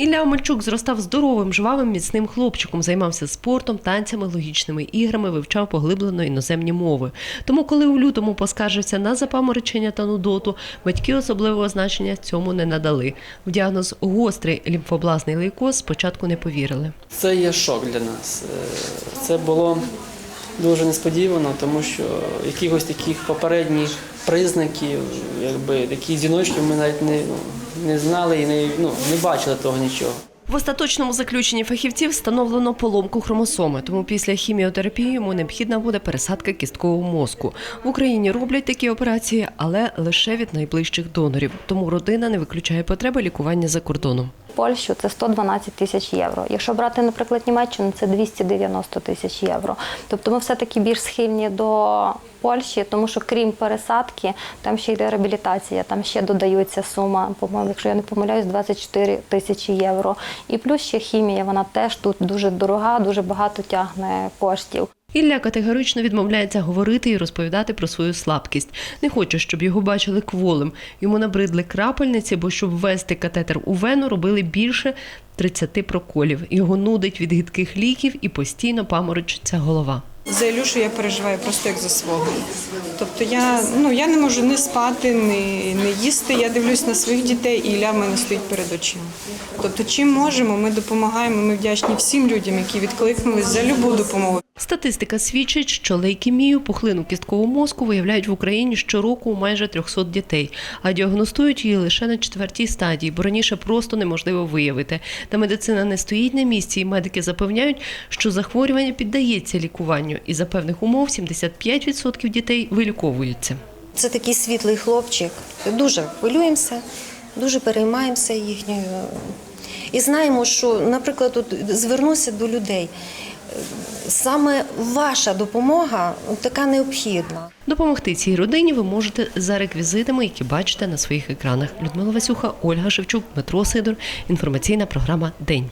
Ілля Омельчук зростав здоровим, жвавим, міцним хлопчиком, займався спортом, танцями, логічними іграми, вивчав поглиблено іноземні мови. Тому, коли у лютому поскаржився на запаморочення та нудоту, батьки особливого значення цьому не надали. В діагноз гострий лімфобласний лейкоз спочатку не повірили. Це є шок для нас. Е, Це було дуже несподівано, тому що якихось таких попередніх признаків, якби таких дзвіночків ми навіть не, не знали і не, ну, не бачили того нічого. В остаточному заключенні фахівців встановлено поломку хромосоми, тому після хіміотерапії йому необхідна буде пересадка кісткового мозку. В Україні роблять такі операції, але лише від найближчих донорів. Тому родина не виключає потреби лікування за кордоном. Польщу це 112 тисяч євро. Якщо брати, наприклад, Німеччину, це 290 тисяч євро. Тобто ми все-таки більш схильні до Польщі, тому що крім пересадки, там ще йде реабілітація, там ще додається сума, по-моєму, якщо я не помиляюсь, 24 тисячі євро. І плюс ще хімія, вона теж тут дуже дорога, дуже багато тягне коштів. Ілля категорично відмовляється говорити і розповідати про свою слабкість. Не хоче, щоб його бачили кволим. Йому набридли крапельниці, бо щоб ввести катетер у вену, робили більше 30 проколів. Його нудить від гидких ліків і постійно паморочиться голова. За Ілюшу я переживаю просто як за свого. Тобто я, ну, я не можу не спати, не, не їсти. Я дивлюсь на своїх дітей, і Ілля в мене стоїть перед очима. Тобто, чим можемо, ми допомагаємо. Ми вдячні всім людям, які відкликнулись за любу допомогу. Статистика свідчить, що лейкемію, пухлину кісткового мозку виявляють в Україні щороку у майже 300 дітей, а діагностують її лише на четвертій стадії, бо раніше просто неможливо виявити. Та медицина не стоїть на місці, і медики запевняють, що захворювання піддається лікуванню, і за певних умов 75% дітей виліковуються. Це такий світлий хлопчик. Дуже хвилюємося, дуже переймаємося їхньою. І знаємо, що, наприклад, от звернуся до людей. Саме ваша допомога така необхідна. Допомогти цій родині ви можете за реквізитами, які бачите на своїх екранах. Людмила Васюха, Ольга Шевчук, Дмитро Сидор. Інформаційна програма День.